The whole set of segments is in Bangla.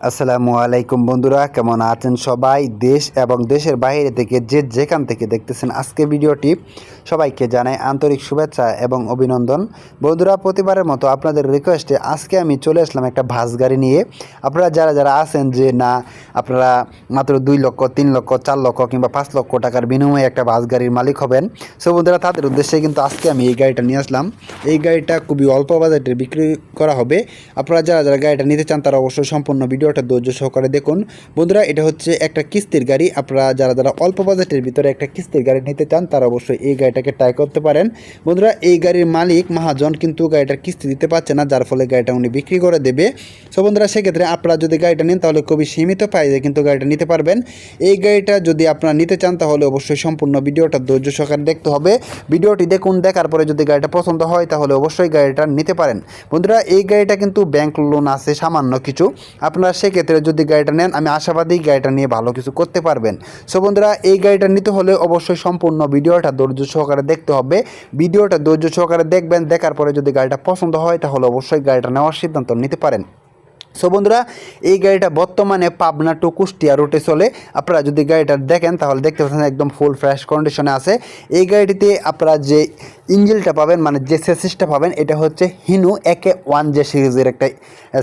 আসসালামু আলাইকুম বন্ধুরা, কেমন আছেন সবাই? দেশ এবং দেশের বাইরে থেকে যে যেখান থেকে দেখতেছেন আজকে ভিডিওটি সবাইকে জানাই আন্তরিক শুভেচ্ছা এবং অভিনন্দন। বন্ধুরা, প্রতিবারের মতো আপনাদের রিকোয়েস্টে আজকে আমি চলে আসলাম একটা ভাস গাড়ি নিয়ে। আপনারা যারা যারা আছেন যে না, আপনারা মাত্র দুই লক্ষ, তিন লক্ষ, চার লক্ষ কিংবা পাঁচ লক্ষ টাকার বিনিময়ে একটা বাস গাড়ির মালিক হবেন। সো বন্ধুরা, তাদের উদ্দেশ্যে কিন্তু আজকে আমি এই গাড়িটা নিয়ে আসলাম। এই গাড়িটা খুবই অল্প বাজেটে বিক্রি করা হবে। আপনারা যারা যারা গাড়িটা নিতে চান, তারা অবশ্যই সম্পূর্ণ ভিডিওটা ধৈর্য সহকারে দেখুন। বন্ধুরা, এটা হচ্ছে একটা কিস্তির গাড়ি। আপনারা যারা যারা অল্প বাজেটের ভিতরে একটা কিস্তির গাড়ি নিতে চান, তারা অবশ্যই এই গাড়িটাকে ট্রাই করতে পারেন। বন্ধুরা, এই গাড়ির মালিক মহাজন কিন্তু গাড়িটার কিস্তি দিতে পারছে না, যার ফলে গাড়িটা উনি বিক্রি করে দেবে। সো বন্ধুরা, সেক্ষেত্রে আপনারা যদি গাড়িটা নেন, তাহলে খুবই সীমিত প্রাইজে কিন্তু গাড়িটা নিতে পারবেন। এই গাড়িটা যদি আপনারা নিতে চান, তাহলে অবশ্যই সম্পূর্ণ ভিডিওটা ধৈর্য সহকারে দেখতে হবে। ভিডিওটি দেখুন, দেখার পরে যদি গাড়িটা পছন্দ হয়, তাহলে অবশ্যই গাড়িটা নিতে পারেন। বন্ধুরা, এই গাড়িটা কিন্তু ব্যাংক লোন আছে, সামান্য কিছু। আপনারা সেক্ষেত্রে যদি গাড়িটা নেন, আমি আশাবাদী গাড়িটা নিয়ে ভালো কিছু করতে পারবেন। সো বন্ধুরা, এই গাড়িটা নিতে হলে অবশ্যই সম্পূর্ণ ভিডিওটা ধৈর্য সহকারে দেখতে হবে। ভিডিওটা ধৈর্য সহকারে দেখবেন, দেখার পরে যদি গাড়িটা পছন্দ হয়, তাহলে অবশ্যই গাড়িটা নেওয়ার সিদ্ধান্ত নিতে পারেন। সো বন্ধুরা, এই গাড়িটা বর্তমানে পাবনা টু কুষ্টিয়া রুটে চলে। আপনারা যদি গাড়িটা দেখেন, তাহলে দেখতে পাচ্ছেন একদম ফুল ফ্রেশ কন্ডিশনে আছে। এই গাড়িটিতে আপনারা যে ইঞ্জিলটা পাবেন মানে যে সেসিসটা পাবেন, এটা হচ্ছে হিনু একে ওয়ান যে সিরিজের একটা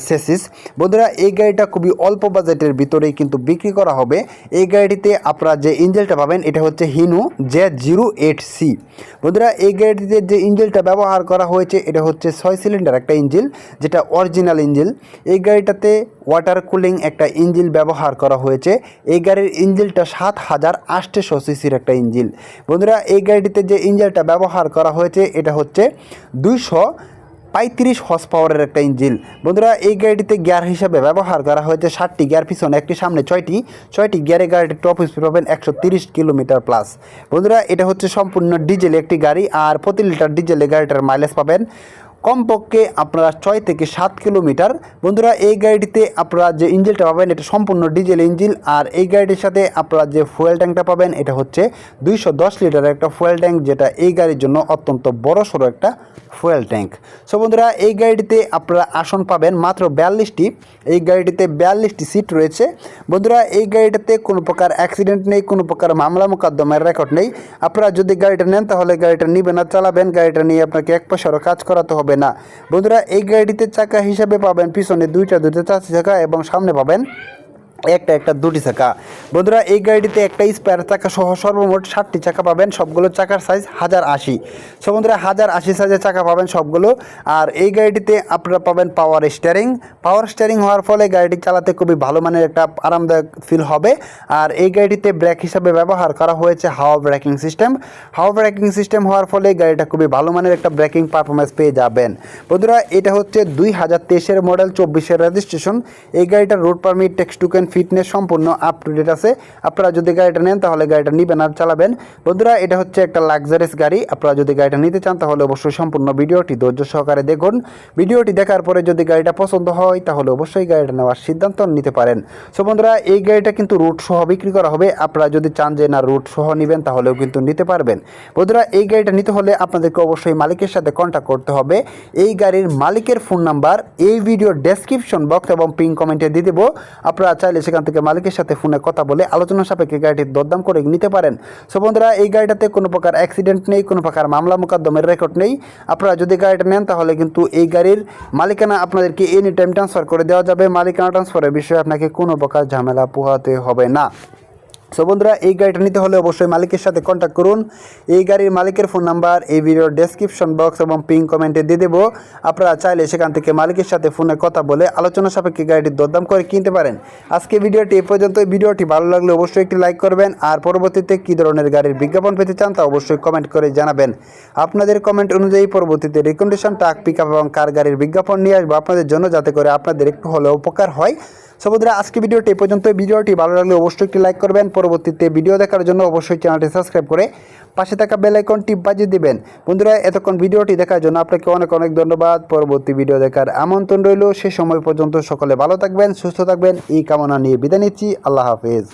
সেসিস। বন্ধুরা, এই গাড়িটা খুবই অল্প বাজেটের ভিতরেই কিন্তু বিক্রি করা হবে। এই গাড়িটিতে আপনারা যে ইঞ্জিলটা পাবেন, এটা হচ্ছে Hino J zero eight C. বন্ধুরা, এই গাড়িটিতে যে ইঞ্জিলটা ব্যবহার করা হয়েছে, এটা হচ্ছে ছয় সিলিন্ডার একটা ইঞ্জিল, যেটা অরিজিনাল ইঞ্জিল। এই গাড়িটাতে ওয়াটার কুলিং একটা ইঞ্জিল ব্যবহার করা হয়েছে। এই গাড়ির ইঞ্জিলটা সাত হাজার আটশো সিসির একটা ইঞ্জিল। বন্ধুরা, এই গাড়িটিতে যে ইঞ্জিলটা ব্যবহার করা হয়েছে, এটা হচ্ছে দুইশো পঁয়ত্রিশ হর্স পাওয়ারের একটা ইঞ্জিল। বন্ধুরা, এই গাড়িটিতে গিয়ার হিসাবে ব্যবহার করা হয়েছে ষাটটি গিয়ার পিছনে একটি, সামনে ছয়টি। ছয়টি গিয়ারে গাড়িটির টপ স্পিড পাবেন একশো কিলোমিটার প্লাস বন্ধুরা, এটা হচ্ছে সম্পূর্ণ ডিজেল একটি গাড়ি, আর প্রতি লিটার ডিজেলে গাড়িটার মাইলেজ পাবেন কমপক্ষে আপনারা ছয় থেকে সাত কিলোমিটার। বন্ধুরা, এই গাড়িটিতে আপনারা যে ইঞ্জিনটা পাবেন, এটা সম্পূর্ণ ডিজেল ইঞ্জিন আর এই গাড়িটির সাথে আপনারা যে ফুয়েল ট্যাঙ্কটা পাবেন, এটা হচ্ছে দুইশো দশ লিটারের একটা ফুয়েল ট্যাঙ্ক, যেটা এই গাড়ির জন্য অত্যন্ত বড় সড়ো একটা ফুয়েল ট্যাঙ্ক। সো বন্ধুরা, এই গাড়িটিতে আপনারা আসন পাবেন মাত্র বিয়াল্লিশটি। এই গাড়িটিতে বিয়াল্লিশটি সিট রয়েছে। বন্ধুরা, এই গাড়িটাতে কোনো প্রকার অ্যাক্সিডেন্ট নেই, কোনো প্রকার মামলা মোকদ্দমের রেকর্ড নেই। আপনারা যদি গাড়িটা নেন, তাহলে গাড়িটা নিবেন না চালাবেন। গাড়িটা নিয়ে আপনাকে এক পয়সারও কাজ করাতে হবে। না। বন্ধুরা, এই গাড়িটিতে চাকা হিসাবে পাবেন পিছনে দুইটা দুইটা চারটি চাকা এবং সামনে পাবেন একটা একটা, দুটি চাকা। বন্ধুরা, এই গাড়িটিতে একটা স্পেয়ার চাকা সহ সর্বমোট ষাটটি চাকা পাবেন, সবগুলো চাকার সাইজ হাজার আশি। সো বন্ধুরা, হাজার আশি সাইজের চাকা পাবেন সবগুলো। আর এই গাড়িটিতে আপনারা পাবেন পাওয়ার স্টিয়ারিং পাওয়ার স্টিয়ারিং হওয়ার ফলে গাড়িটি চালাতে খুবই ভালো মানের একটা আরামদায়ক ফিল হবে। আর এই গাড়িটিতে ব্রেক হিসাবে ব্যবহার করা হয়েছে হাওয়া ব্রেকিং সিস্টেম হাওয়া ব্রেকিং সিস্টেম হওয়ার ফলে গাড়িটা খুবই ভালো মানের একটা ব্রেকিং পারফরমেন্স পেয়ে যাবেন। বন্ধুরা, এটা হচ্ছে দুই হাজার তেইশের মডেল চব্বিশের রেজিস্ট্রেশন এই গাড়িটার road permit tax token fitness সম্পূর্ণ আপ টু ডেট আছে। আপনারা যদি গাড়িটা নেন, তাহলে গাড়িটা নিবেন আর চালাবেন। বন্ধুরা, এটা হচ্ছে একটা লাক্সারিয়াস গাড়ি। আপনারা যদি গাড়িটা নিতে চান, তাহলে অবশ্যই সম্পূর্ণ ভিডিওটি ধৈর্য সহকারে দেখুন। ভিডিওটি দেখার পরে যদি গাড়িটা পছন্দ হয়, তাহলে অবশ্যই গাড়িটা নেওয়ার সিদ্ধান্ত নিতে পারেন। সো বন্ধুরা, এই গাড়িটা কিন্তু রুট সহ বিক্রি করা হবে। আপনারা যদি চান যে না রুট সহ নেবেন, তাহলেও কিন্তু নিতে পারবেন। বন্ধুরা, এই গাড়িটা নিতে হলে আপনাদেরকে অবশ্যই মালিকের সাথে কন্ট্যাক্ট করতে হবে। এই গাড়ির মালিকের ফোন নাম্বার এই ভিডিও ডেসক্রিপশন বক্স এবং পিন কমেন্টে দিয়ে দেবো। আপনারা চাইলে সেখান থেকে মালিকের সাথে ফোনে কথা বলে আলোচনা সাপেক্ষে গাড়িটির দরদাম করে নিতে পারেন। সো বন্ধুরা, এই গাড়িটাতে কোনো প্রকার অ্যাক্সিডেন্ট নেই, কোনো প্রকার মামলা মোকদ্দমের রেকর্ড নেই। আপনারা যদি গাড়িটা নেন, তাহলে কিন্তু এই গাড়ির মালিকানা আপনাদেরকে এনি টাইম ট্রান্সফার করে দেওয়া যাবে। মালিকানা ট্রান্সফারের বিষয়ে আপনাকে কোনো প্রকার ঝামেলা পোহাতে হবে না। সো বন্ধুরা, এই গাড়িটা নিতে হলে অবশ্যই মালিকের সাথে কন্ট্যাক্ট করুন। এই গাড়ির মালিকের ফোন নাম্বার এই ভিডিওর ডেসক্রিপশন বক্স এবং পিন কমেন্টে দিয়ে দেবো। আপনারা চাইলে সেখান থেকে মালিকের সাথে ফোনে কথা বলে আলোচনা সাপেক্ষে গাড়িটির দরদাম করে কিনতে পারেন। আজকে ভিডিওটি এ পর্যন্ত ভিডিওটি ভালো লাগলে অবশ্যই একটি লাইক করবেন। আর পরবর্তীতে কী ধরনের গাড়ির বিজ্ঞাপন পেতে চান তা অবশ্যই কমেন্ট করে জানাবেন। আপনাদের কমেন্ট অনুযায়ী পরবর্তীতে রিকন্ডিশন ট্রাক পিক এবং কার গাড়ির বিজ্ঞাপন নিয়ে আসব আপনাদের জন্য, যাতে করে আপনাদের একটু হলেও উপকার হয়। সো বন্ধুরা, আজকে ভিডিওটি পর্যন্ত ভিডিওটি ভালো লাগলে অবশ্যই একটি লাইক করবেন। পরবর্তীতে ভিডিও দেখার জন্য অবশ্যই চ্যানেলটি সাবস্ক্রাইব করে পাশে থাকা বেল আইকনটি বাজিয়ে দিবেন। বন্ধুরা, এতক্ষণ ভিডিওটি দেখার জন্য আপনাকে অনেক অনেক ধন্যবাদ। পরবর্তী ভিডিও দেখার আমন্ত্রণ রইল। সে সময় পর্যন্ত সকলে ভালো থাকবেন, সুস্থ থাকবেন। এই কামনা নিয়ে বিদায় নিচ্ছি। আল্লাহ হাফেজ।